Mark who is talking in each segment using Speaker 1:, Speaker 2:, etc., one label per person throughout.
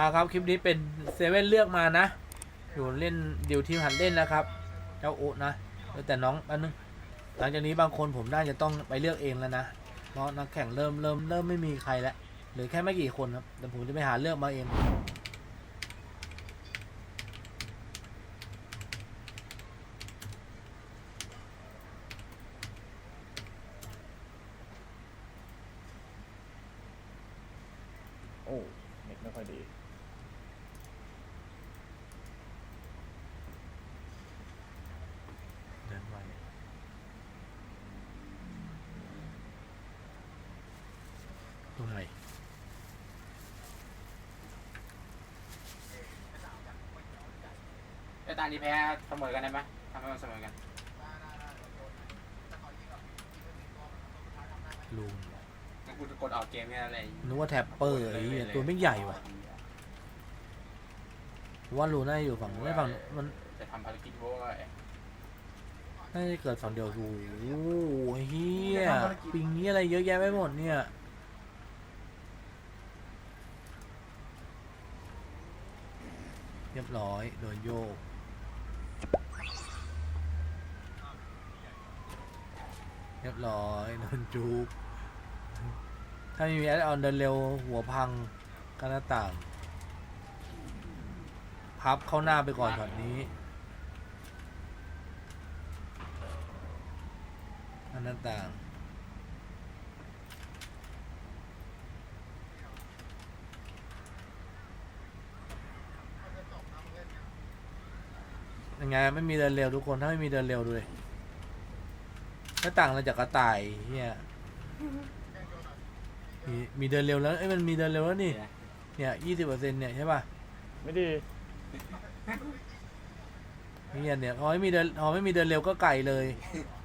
Speaker 1: มาครับคลิปนี้เป็นเซเว่นเลือกมานะ อยู่เล่นดิวทีมหันเล่นนะครับ เจ้าโอะนะแต่น้องอันนึงหลังจากนี้บางคนผมน่าจะต้องไปเลือกเองแล้วนะ เพราะนักแข่งเริ่มเริ่มเริ่มไม่มีใครแล้วหรือแค่ไม่กี่คนครับแต่ผมจะไปหาเลือกมาเอง
Speaker 2: โอ้เน็ตไม่ค่อยดี
Speaker 1: เดินไวตรงไหน
Speaker 3: ไอ้ ตานี้แพ้เสมอกันได้ไหมทำให้มันเสมอกัน
Speaker 1: ลูน
Speaker 3: งั้นกูจะกดออกเกมแค่นั้นเลย
Speaker 1: นึกว่าแท็ปเปอร์ไอ้เหี้ยตัวไม่ใหญ่ว่ะว่าลูน่าจะอยู่ฝั่งไม่ฝั่งมัน
Speaker 3: จะทำภารกิจโว้ย
Speaker 1: น่าจะเกิดฝั่งเดียวโอ้โหเฮียปิงนี้อะไรเยอะแยะไปหมดเนี่ยเรียบร้อยโดนโยก เรียบร้อยโดนจูบถ้ามีแอดออนเดินเร็วหัวพังก็หน้าต่าง พับเข้าหน้าไปก่อนช็อตนี้อันหน้าต่างยังไงไม่มีเดินเร็วทุกคนถ้าไม่มีเดินเร็วดูเลย หน้าต่างเราจากกระต่ายเฮียมีมีเดินเร็วแล้วเอ้ยมันมีเดินเร็วแล้วนี่เนี่ยยี่สิบเปอร์เซ็นต์เนี่ยใช่ป่ะ
Speaker 2: ไม่ดี
Speaker 1: นี่เนี่ยพอไม่มีเดินพอไม่มีเดินเร็วก็ไก่เลย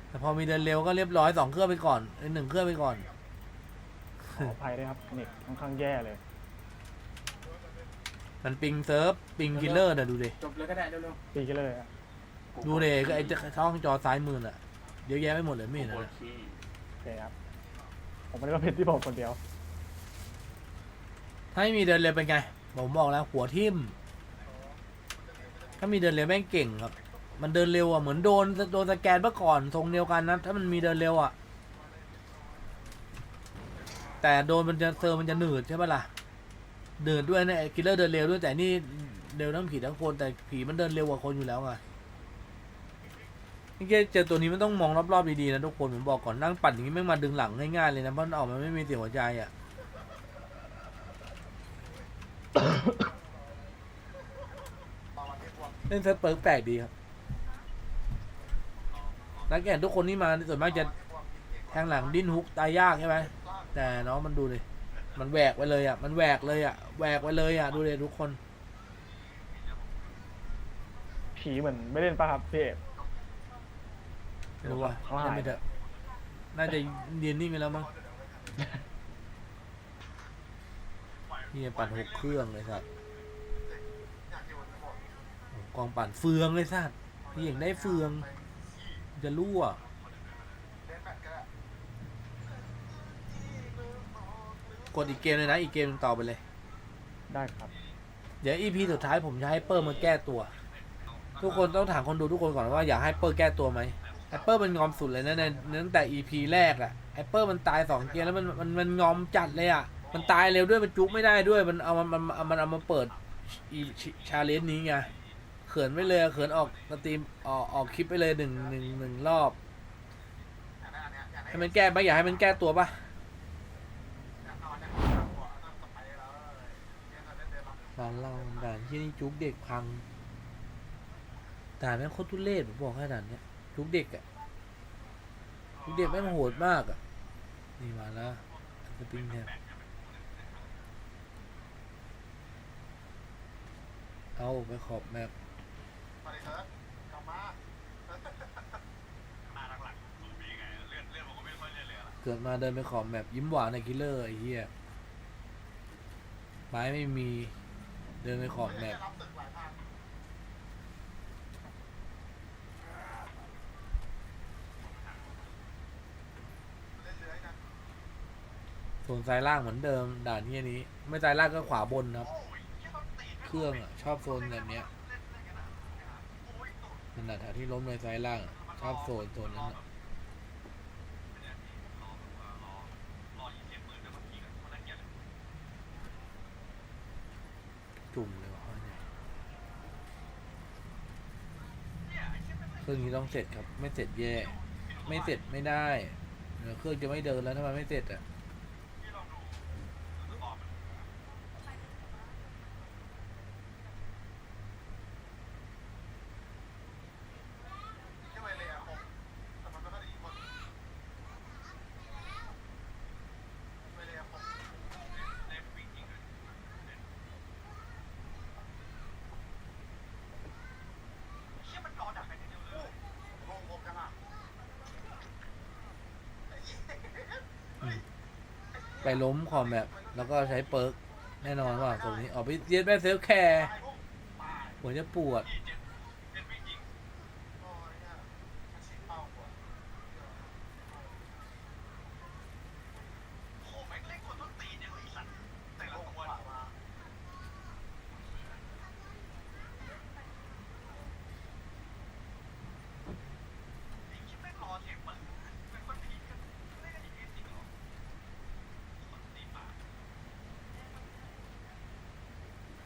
Speaker 1: แต่พอมีเดินเร็วก็เรียบร้อยสองเครื่องไปก่อนเอ้ยหนึ่งเครื่องไปก่อน
Speaker 2: ขออภัยด้วยครับเน็ตค่อนข้างแย่เลย
Speaker 1: มันปิงเซิร์ฟปิงคิลเลอร์น่ะดูดิ
Speaker 3: จบเลยก็ได้เร็ว
Speaker 2: ปีกันเลยอะ
Speaker 3: ๆ
Speaker 1: ดูดิก็ไอ้ช่องจอซ้ายมือน่ะ เยอะแยะไปหมดเลยไม่เห็น
Speaker 3: โอ
Speaker 1: นะ
Speaker 3: เค
Speaker 2: โอเคครับ ผมไม่ได้มาเพชรที่ผมคนเดียว
Speaker 1: ถ้าไม่มีเดินเร็วเป็นไง ผมบอกแล้วหัวทิ่มถ้ามีเดินเร็วแม่งเก่งครับ มันเดินเร็วอะเหมือนโดนโดนสแกนเมื่อก่อนทรงเดียวกันนะถ้ามันมีเดินเร็วอะ แต่โดนมันจะเซอร์มันจะหนืดใช่ปะล่ะหนืดด้วยนะคิลเลอร์เดินเร็วด้วยแต่นี่เร็วทั้งผีทั้งคนแต่ผีมันเดินเร็วกว่าคนอยู่แล้วไง นี่เจอตัวนี้มันต้องมองรอบๆดีๆนะทุกคนผมบอกก่อนนั่งปั่นอย่างนี้ไม่งมาดึงหลังง่ายๆเลยนะเพราะมันออกมาไม่มีเสียงหัวใจอะเล่นเซิร์ฟเปิร์กแปลกดีครับนักแข่งทุกคนที่มาส่วนมากจะแทงหลังดิ้นฮุกตายยากใช่ไหมแต่น้องมันดูเลยมันแหวกไปเลยอะมันแหวกเลยอะแหวกไปเลยอะดูเลยทุกคน
Speaker 2: ผีเหมือนไม่เล่นป่ะครับพี่เอก
Speaker 1: ไม่ รู้ว่า
Speaker 2: เขาหาย
Speaker 1: เล่นไปเถอะน่าจะยืนนิ่งไปแล้วมั้งนี่ปั่นหกเครื่องเลยสัตว์โอ้กองปั่นเฟืองเลยสัตว์พี่เองได้เฟือง จะรั่วกดอีกเกมเลยนะ อีกเกมหนึ่งต่อไปเลย
Speaker 2: ได้ครับ
Speaker 1: เดี๋ยวอีพีสุดท้ายผมจะให้เปอร์มาแก้ตัว ทุกคนต้องถามคนดูทุกคนก่อนว่าอยากให้เปอร์แก้ตัวไหมไอ เปอร์มันงอมสุดเลยนะในตั้งแต่อีพีแรกอะไอเปอร์มันตายสองเกมแล้วมันมันมันงอมจัดเลยอะมันตายเร็วด้วยมันจุกไม่ได้ด้วยมันเอามันมันมันมันเอามาเปิดชาเลนจ์นี้ไงเขินไปเลยเขินออกสตรีมออกออกคลิปไปเลยหนึ่งหนึ่งหนึ่งรอบให้มันแก้ปะอยากให้มันแก้ตัวปะด่านเราด่านที่นี่จุกเด็กพังด่านแม่งโคตรทุเรศผมบอกให้ด่านเนี้ย ทุกเด็กอะทุกเด็กแม่งโหดมากอะนี่มาแล้วสปริงแทนเอาไปขอบแมปเกิดมาเดินไปขอบแมปยิ้มหวานในคิลเลอร์ไอ้เหี้ยไม้ไม่มี เดินไปขอบแมป ส่วนซ้ายล่างเหมือนเดิมด่านที่นี้ ไม่ซ้ายล่างก็ขวาบนครับ เครื่องอะชอบโซนแบบเนี้ยนั่นแหละแถวที่ล้มในซ้ายล่างชอบโซนโซนนั้นจุ่มเลยวะเครื่องนี้ต้องเสร็จครับ ไม่เสร็จแย่ ไม่เสร็จไม่ได้เดี๋ยวเครื่องจะไม่เดินแล้วถ้ามันไม่เสร็จอะ ไปล้มคอมแบบแล้วก็ใช้เปิร์กแน่นอนว่าตรงนี้ออกไปเย็ดแม่เซลแคร์หัวจะปวด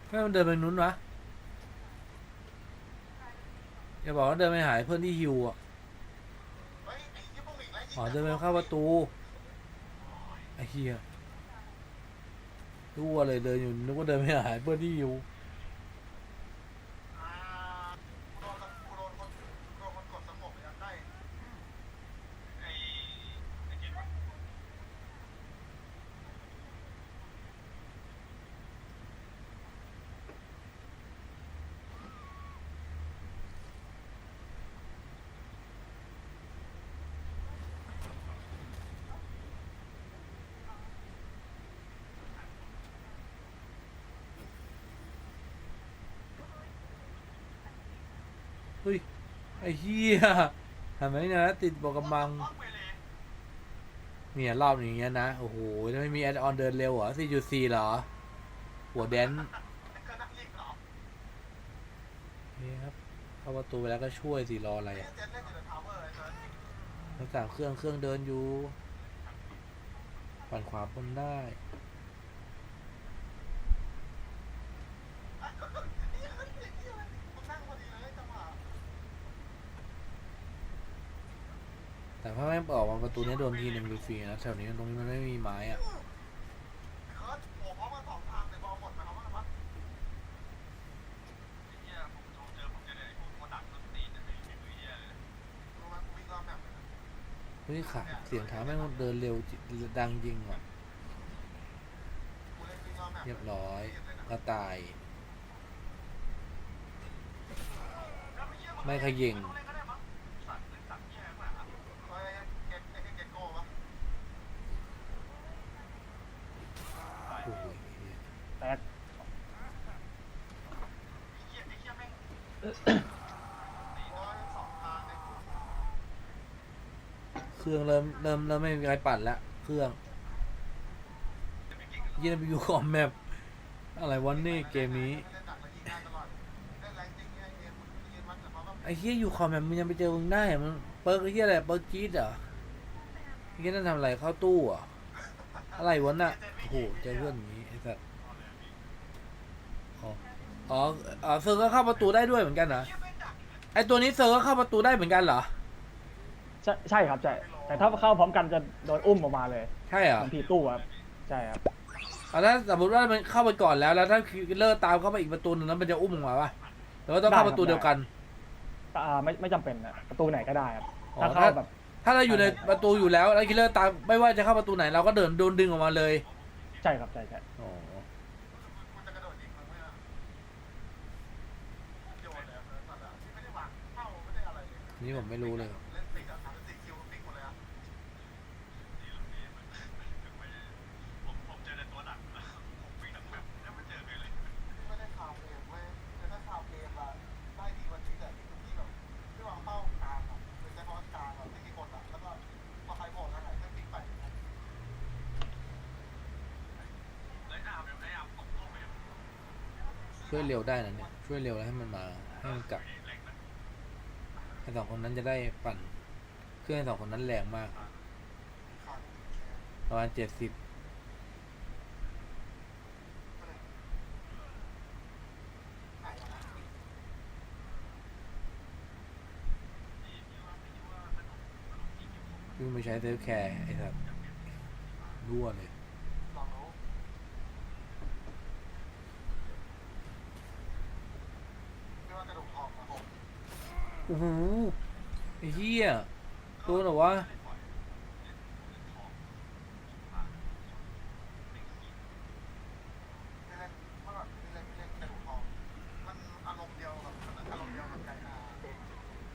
Speaker 1: ไม่มันเดินไปนู้นวะอย่าบอกว่าเดินไปหายเพื่อนที่ฮิวอะอ๋อเดินไปเข้าประตูไอ้เหี้ยรู้ว่าเลยเดินอยู่นึกว่าเดินไปหายเพื่อนที่ฮิว เฮ้ย ไอ้เหี้ยทำไมเนะติดบอกกำลัง เนี่ย รอบอย่างเงี้ยนะ โอ้โหแล้วไม่มีแอดออนเดินเร็วเหรอ 4.4 เหรอ หัวแดนนี่ครับเข้าประตูไปแล้วก็ช่วยสิรออะไรอะรักษาเครื่องเครื่องเดินอยู่ ปั่นขวาบนได้ แต่ถ้าแม่งออกมาประตูนี้โดนทีหนึ่งฟรีๆนะแถวนี้ตรงนี้มันไม่มีไม้อะเฮ้ยขาเสียงเท้าแม่งเดินเร็วดังจริงว่ะเรียบร้อยก็ตาย ไม่ขยิงโอ้ย
Speaker 2: แตก
Speaker 1: เค รื่องเริ่มเริ่มเริ่มไม่มีใครปั่นแล้วเครื่องยีนบิวคอมแมปอะไรวันนี่เกมนี้ไอ้เฮียอยู่คอมแมปมึงยังไปเจอมึงได้มันเปิร์กไอ้เฮียอะไรเปิร์กจี๊ดเหรอไอ้เฮียนั่นทำอะไรเข้าตู้เหรอะอะไรวะน่ะโอ้โหเจอเพื่อนอย่างนี้ไอ้สัสอ๋ออ๋ออ๋อเซอร์ก็เข้าประตูได้ด้วยเหมือนกันเหรอไอตัวนี้เซอร์ก็เข้าประตูได้เหมือนกันเหรอ
Speaker 2: ใช่ใช่ครับใช่ แต่ถ้าเข้าพร้อมกันจะโดนอุ้มออกมาเลย
Speaker 1: ใช่เหรอ
Speaker 2: บางทีตู้ครับใช่ครับ
Speaker 1: เอาถ้าสมมติว่ามันเข้าไปก่อนแล้วแล้วถ้าคิลเลอร์ตามเข้าไปอีกประตูนึงแล้วมันจะอุ้มออกมาปะหรือว่าต้องเข้าประตูเดียวกัน
Speaker 2: แต่อ่าไม่ไม่จำเป็นนะประตูไหนก็ได้ครับ
Speaker 1: อ๋อ
Speaker 2: ถ้าเข้า
Speaker 1: ถ้า
Speaker 2: แบบ
Speaker 1: ถ้าเราอยู่ในประตูอยู่แล้วแล้วคิลเลอร์ตามไม่ว่าจะเข้าประตูไหนเราก็เดินโดนดึงออกมาเลย
Speaker 2: ใช่ครับใช่ใช่
Speaker 1: อ๋อนี่ผมไม่รู้เลย ช่วยเร็วได้นะเนี่ย ช่วยเร็วแล้วให้มันมาให้มันกลับไอ้สองคนนั้นจะได้ปั่นเครื่องไอ้สองคนนั้นแรงมาก ประมาณเจ็ดสิบวิ่งไปใช้เซฟแคร์ไอ้สัสรั่วเลย โอ้โหไอ้เหี้ยตัวเหรอวะ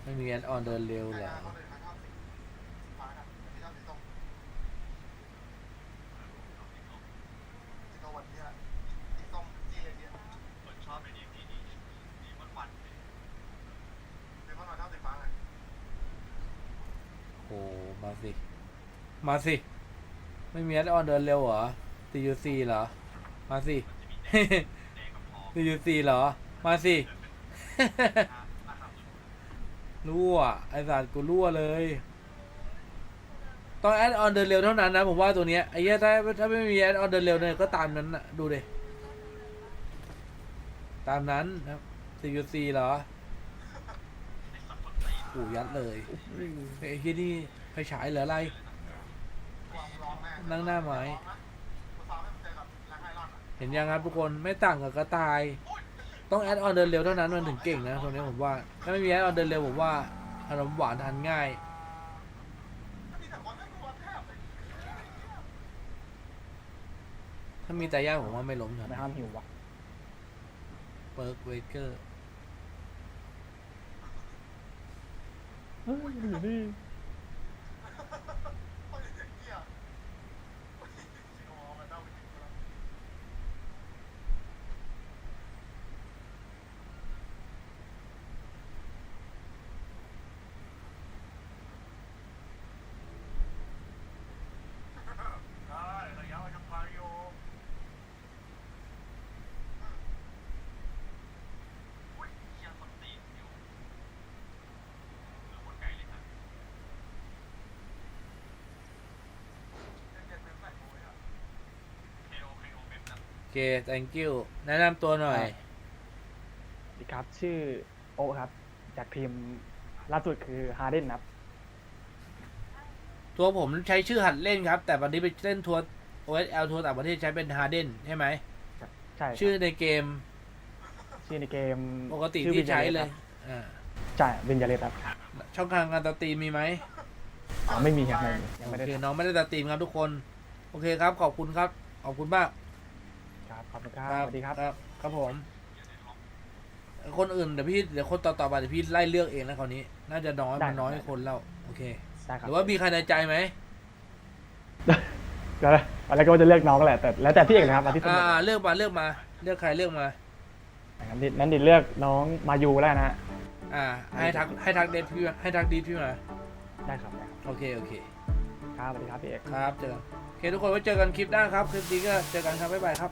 Speaker 1: ไม่มีแอดออนเดินเร็วเหรอ โอ้มา สิ มาสิ ไม่มีแอดออนเดินเร็วเหรอ TUC เหรอ มาสิ TUC เหรอ มาสิ รั่ว ไอสัตว์กูรั่วเลย ต้องแอดออนเดินเร็วเท่านั้นนะ ผมว่าตัวเนี้ย ไอ้เหี้ยถ้าถ้าไม่มีแอดออนเดินเร็วเนี่ยก็ตามนั้นนะดูดิตามนั้นครับ CUC เหรอโอ้ยัดเลยไอ้ที่นี่ ไฟฉายเหลืออะไร นั่งหน้าไม้เห็นยังครับทุกคนไม่ต่างกับกระต่าย ต้องแอดออนเดินเร็วเท่านั้นมันถึงเก่งนะตัวนี้ผมว่า ถ้าไม่มีแอดออนเดินเร็วผมว่าขนมหวานทานง่ายถ้ามีแต่ย่างผมว่าไม่ล้มครับ
Speaker 2: ไม่ห้ามหิววะ
Speaker 1: เปิร์กเวเกอร์
Speaker 2: เฮ้ยมันอยู่นี่
Speaker 1: โอ เค thank you แนะนำตัวหน่อย
Speaker 2: สวัสดีครับ ชื่อโอครับ จากทีมล่าสุดคือฮาร์เดนครับ
Speaker 1: ตัวผมใช้ชื่อหัดเล่นครับ แต่วันนี้ไปเล่นทัวร์ OSL ทัวร์ต่างประเทศใช้เป็น Harden ใช่ไหม
Speaker 2: ใช่ครับ
Speaker 1: ชื่อในเกม
Speaker 2: ชื่อในเกม
Speaker 1: ปกติ
Speaker 2: ชื่อ
Speaker 1: ที่ใช้
Speaker 2: Vinyales
Speaker 1: เล
Speaker 2: ค
Speaker 1: ย
Speaker 2: รับ
Speaker 1: อ่า
Speaker 2: ใช่วินยาเลสครับ
Speaker 1: ช่องทางการสตรีมมีไหม
Speaker 2: อ๋อไม่มีครับไม่มียัง
Speaker 1: โอ
Speaker 2: ไม่ได้
Speaker 1: เคน้องไม่ได้สตรีมครับทุกคน โอเคครับ ขอบคุณครับ ขอบคุณมาก
Speaker 2: ครับขอบคุณครับสวัสดีครับ
Speaker 1: ครับ ครับผม คนอื่นเดี๋ยวพี่เดี๋ยวคนต่อๆไปเดี๋ยวพี่ไล่เลือกเองแล้วคราวนี้ น่าจะน้อย
Speaker 2: ได้
Speaker 1: มันน้อย
Speaker 2: ได้
Speaker 1: คนแล้วโอเค
Speaker 2: ได้ค
Speaker 1: ห
Speaker 2: รับ
Speaker 1: รือว่ามีใครในใจไหม
Speaker 2: แล้วอะไรก็ว่าจะเลือกน้องแหละแต่แล้วแต่พี่เอกนะครับเอาที่สะด
Speaker 1: อ่า
Speaker 2: วก
Speaker 1: เลือกมาเลือกมาเลือกใครเลือกมา
Speaker 2: งั้นดินั้นดิเลือกน้องมายูแล้วนะฮะ
Speaker 1: อ่า ให้ทักให้ทักเดทพี่มาให้ทักดีพี่มา
Speaker 2: ได้ครับได้ครับ
Speaker 1: โอเคโอเค
Speaker 2: ครับสวัสดีครับพี่เอก
Speaker 1: ครับเจอกันโอเคทุกคนไว้เจอกันคลิปหน้าครับคลิปนี้ก็เจอกันครับบ๊ายบายครับ